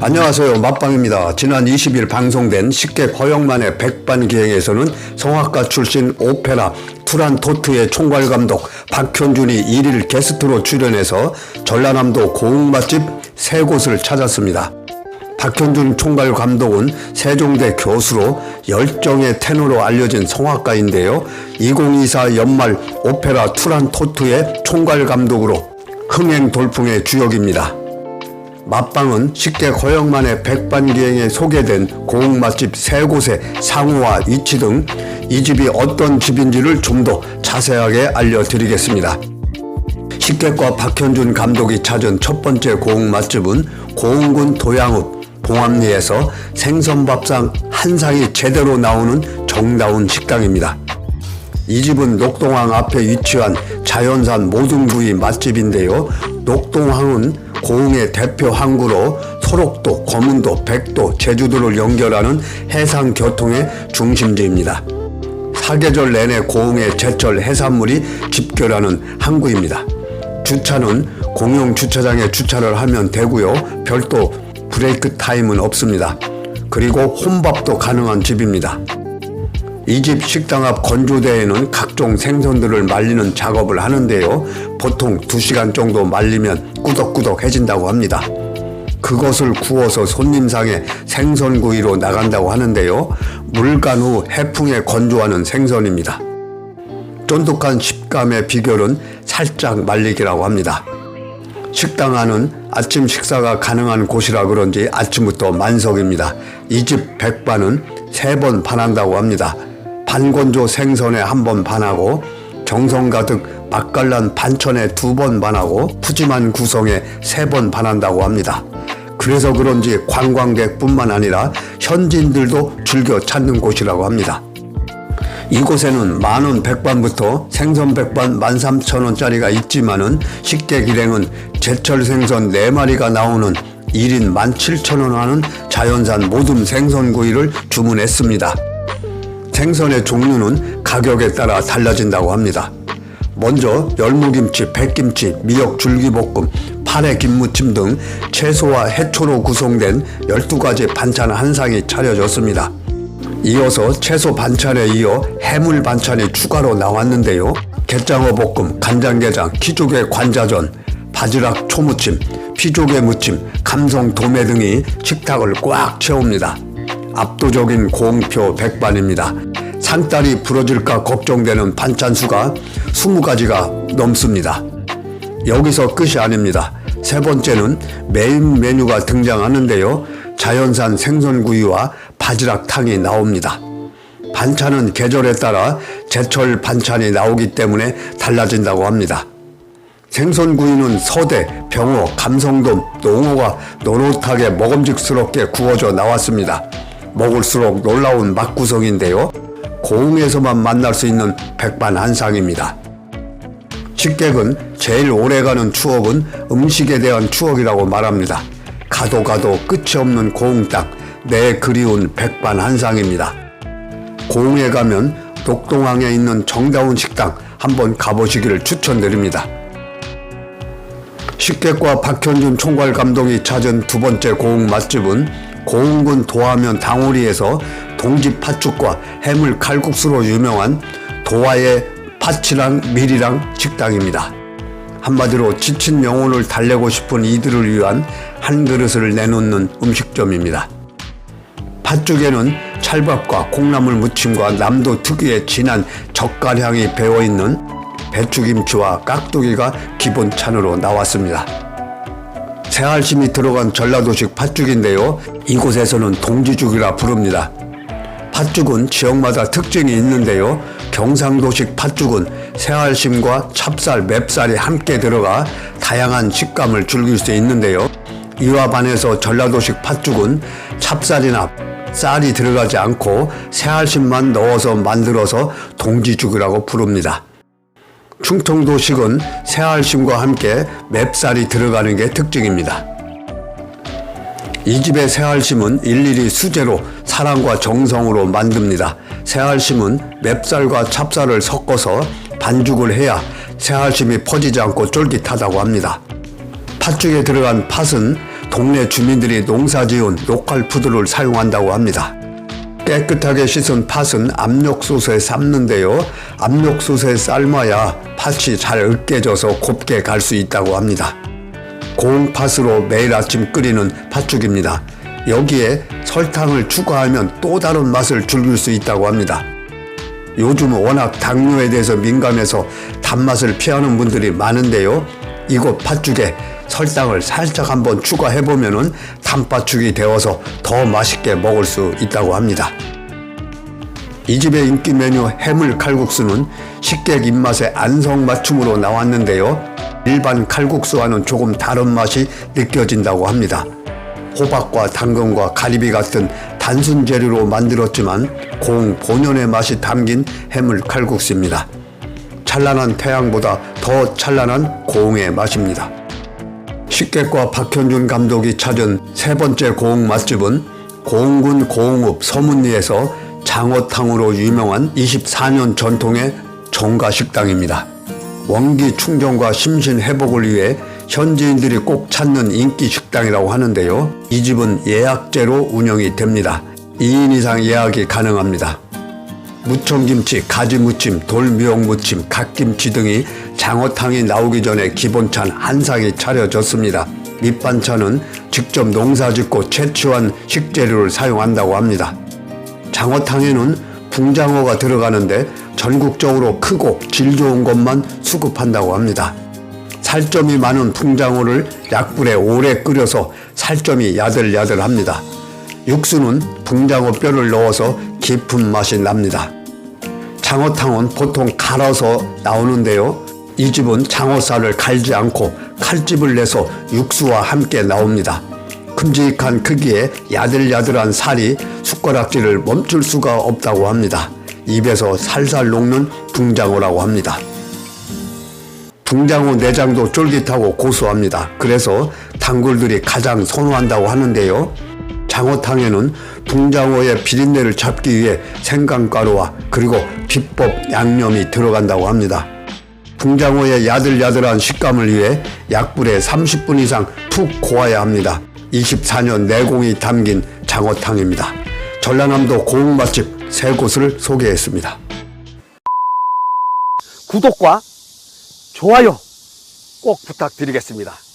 안녕하세요. 맛방입니다. 지난 20일 방송된 식객 허영만의 백반 기행에서는 성악가 출신 오페라 투란토트의 총괄감독 박현준이 1일 게스트로 출연해서 전라남도 고흥 맛집 세 곳을 찾았습니다. 박현준 총괄 감독은 세종대 교수로 열정의 테너로 알려진 성악가인데요. 2024 연말 오페라 투란토트의 총괄 감독으로 흥행 돌풍의 주역입니다. 맛방은 식객 허영만의 백반기행에 소개된 고흥 맛집 세 곳의 상호와 위치 등 이 집이 어떤 집인지를 좀 더 자세하게 알려드리겠습니다. 식객과 박현준 감독이 찾은 첫 번째 고흥 맛집은 고흥군 도양읍 봉암리에서 생선밥상 한 상이 제대로 나오는 정다운 식당입니다. 이 집은 녹동항 앞에 위치한 자연산 모둠구이 맛집인데요. 녹동항은 고흥의 대표 항구로 소록도, 거문도, 백도, 제주도를 연결하는 해상 교통의 중심지입니다. 사계절 내내 고흥의 제철 해산물이 집결하는 항구입니다. 주차는 공용 주차장에 주차를 하면 되고요. 별도 브레이크 타임은 없습니다. 그리고 혼밥도 가능한 집입니다. 이 집 식당 앞 건조대에는 각종 생선들을 말리는 작업을 하는데요. 보통 2시간 정도 말리면 꾸덕꾸덕해진다고 합니다. 그것을 구워서 손님상에 생선구이로 나간다고 하는데요. 물간 후 해풍에 건조하는 생선입니다. 쫀득한 식감의 비결은 살짝 말리기라고 합니다. 식당 안은 아침 식사가 가능한 곳이라 그런지 아침부터 만석입니다. 이 집 백반은 세 번 반한다고 합니다. 반건조 생선에 한 번 반하고 정성 가득 맛깔난 반천에 두 번 반하고 푸짐한 구성에 세 번 반한다고 합니다. 그래서 그런지 관광객뿐만 아니라 현지인들도 즐겨 찾는 곳이라고 합니다. 이곳에는 만원 백반부터 생선 백반 만 삼천 원짜리가 있지만은 식객 일행은 제철 생선 네마리가 나오는 1인 만 칠천 원 하는 자연산 모둠 생선구이를 주문했습니다. 생선의 종류는 가격에 따라 달라진다고 합니다. 먼저 열무김치, 백김치, 미역 줄기볶음, 파래 김무침 등 채소와 해초로 구성된 12가지 반찬 한 상이 차려졌습니다. 이어서 채소 반찬에 이어 해물 반찬이 추가로 나왔는데요. 갯장어 볶음, 간장게장, 키조개 관자전, 바지락 초무침, 피조개 무침, 감성 도매 등이 식탁을 꽉 채웁니다. 압도적인 공표 백반입니다. 상다리 부러질까 걱정되는 반찬 수가 20가지가 넘습니다. 여기서 끝이 아닙니다. 세 번째는 메인 메뉴가 등장하는데요. 자연산 생선구이와 바지락탕이 나옵니다. 반찬은 계절에 따라 제철 반찬이 나오기 때문에 달라진다고 합니다. 생선구이는 서대, 병어, 감성돔, 농어가 노릇하게 먹음직스럽게 구워져 나왔습니다. 먹을수록 놀라운 맛구성인데요. 고흥에서만 만날 수 있는 백반한상입니다. 식객은 제일 오래가는 추억은 음식에 대한 추억이라고 말합니다. 가도 가도 끝이 없는 고흥 땅, 내 그리운 백반한상입니다. 고흥에 가면 녹동항에 있는 정다운 식당 한번 가보시기를 추천드립니다. 식객과 박현준 총괄 감독이 찾은 두 번째 고흥 맛집은 고흥군 도하면 당우리에서 동지 팥죽과 해물 칼국수로 유명한 도화의 팥이랑 밀이랑 식당입니다. 한마디로 지친 영혼을 달래고 싶은 이들을 위한 한 그릇을 내놓는 음식점입니다. 팥죽에는 찰밥과 콩나물 무침과 남도 특유의 진한 젓갈향이 배어있는 배추김치와 깍두기가 기본 찬으로 나왔습니다. 새알심이 들어간 전라도식 팥죽인데요. 이곳에서는 동지죽이라 부릅니다. 팥죽은 지역마다 특징이 있는데요. 경상도식 팥죽은 새알심과 찹쌀, 맵쌀이 함께 들어가 다양한 식감을 즐길 수 있는데요. 이와 반해서 전라도식 팥죽은 찹쌀이나 쌀이 들어가지 않고 새알심만 넣어서 만들어서 동지죽이라고 부릅니다. 충청도식은 새알심과 함께 맵쌀이 들어가는 게 특징입니다. 이 집의 새알심은 일일이 수제로 사랑과 정성으로 만듭니다. 새알심은 맵쌀과 찹쌀을 섞어서 반죽을 해야 새알심이 퍼지지 않고 쫄깃하다고 합니다. 팥죽에 들어간 팥은 동네 주민들이 농사지은 로컬 푸드를 사용한다고 합니다. 깨끗하게 씻은 팥은 압력솥에 삶는데요. 압력솥에 삶아야 팥이 잘 으깨져서 곱게 갈 수 있다고 합니다. 고운 팥으로 매일 아침 끓이는 팥죽입니다. 여기에 설탕을 추가하면 또 다른 맛을 즐길 수 있다고 합니다. 요즘 워낙 당뇨에 대해서 민감해서 단맛을 피하는 분들이 많은데요. 이곳 팥죽에 설탕을 살짝 한번 추가해 보면은 단팥죽이 되어서 더 맛있게 먹을 수 있다고 합니다. 이 집의 인기 메뉴 해물 칼국수는 식객 입맛에 안성맞춤으로 나왔는데요. 일반 칼국수와는 조금 다른 맛이 느껴진다고 합니다. 호박과 당근과 가리비 같은 단순 재료로 만들었지만 공 본연의 맛이 담긴 해물 칼국수입니다. 찬란한 태양보다 더 찬란한 고흥의 맛입니다. 식객과 박현준 감독이 찾은 세 번째 고흥 맛집은 고흥군 고흥읍 서문리에서 장어탕으로 유명한 24년 전통의 정가식당입니다. 원기 충전과 심신 회복을 위해 현지인들이 꼭 찾는 인기 식당이라고 하는데요. 이 집은 예약제로 운영이 됩니다. 2인 이상 예약이 가능합니다. 무청김치, 가지무침, 돌미역무침, 갓김치 등이 장어탕이 나오기 전에 기본찬 한 상이 차려졌습니다. 밑반찬은 직접 농사짓고 채취한 식재료를 사용한다고 합니다. 장어탕에는 붕장어가 들어가는데 전국적으로 크고 질 좋은 것만 수급한다고 합니다. 살점이 많은 붕장어를 약불에 오래 끓여서 살점이 야들야들합니다. 육수는 붕장어 뼈를 넣어서 깊은 맛이 납니다. 장어탕은 보통 갈아서 나오는데요. 이 집은 장어살을 갈지 않고 칼집을 내서 육수와 함께 나옵니다. 큼직한 크기에 야들야들한 살이 숟가락질을 멈출 수가 없다고 합니다. 입에서 살살 녹는 붕장어라고 합니다. 붕장어 내장도 쫄깃하고 고소합니다. 그래서 단골들이 가장 선호한다고 하는데요. 장어탕에는 붕장어의 비린내를 잡기 위해 생강가루와 그리고 비법 양념이 들어간다고 합니다. 붕장어의 야들야들한 식감을 위해 약불에 30분 이상 푹 고아야 합니다. 24년 내공이 담긴 장어탕입니다. 전라남도 고흥 맛집 세 곳을 소개했습니다. 구독과 좋아요 꼭 부탁드리겠습니다.